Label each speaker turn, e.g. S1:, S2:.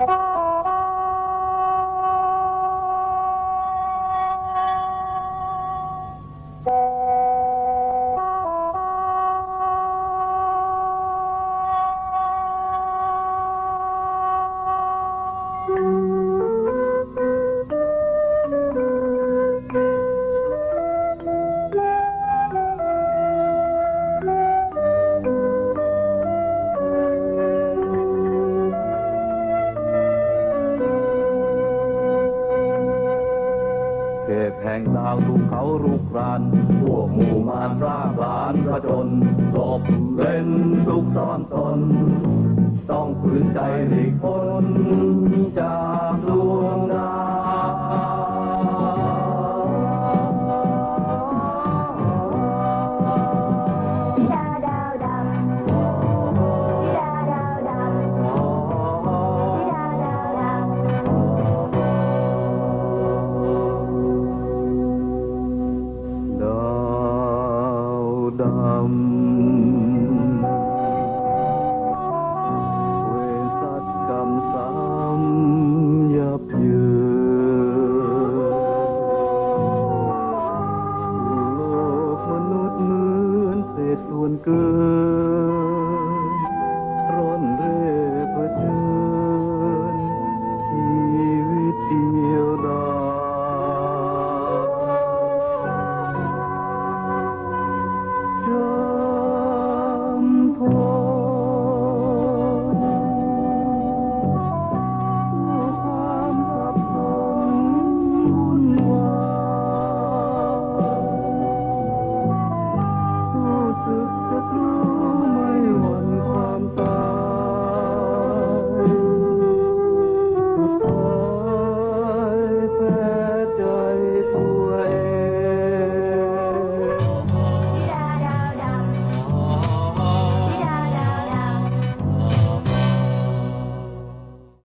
S1: เขตแห่งดาวลูกเขาลูกรานพวกหมู่มารร่าบานผจนหลบเล่นสุกซ่อนตน ต้องฝืนใจหลีกพ้น ดำ เวสัตกรรมสามยับเยือโลกมนุษย์เหมือนเศษส่วนเกินร้อนเร่เผชิญชีวิตเดียวดา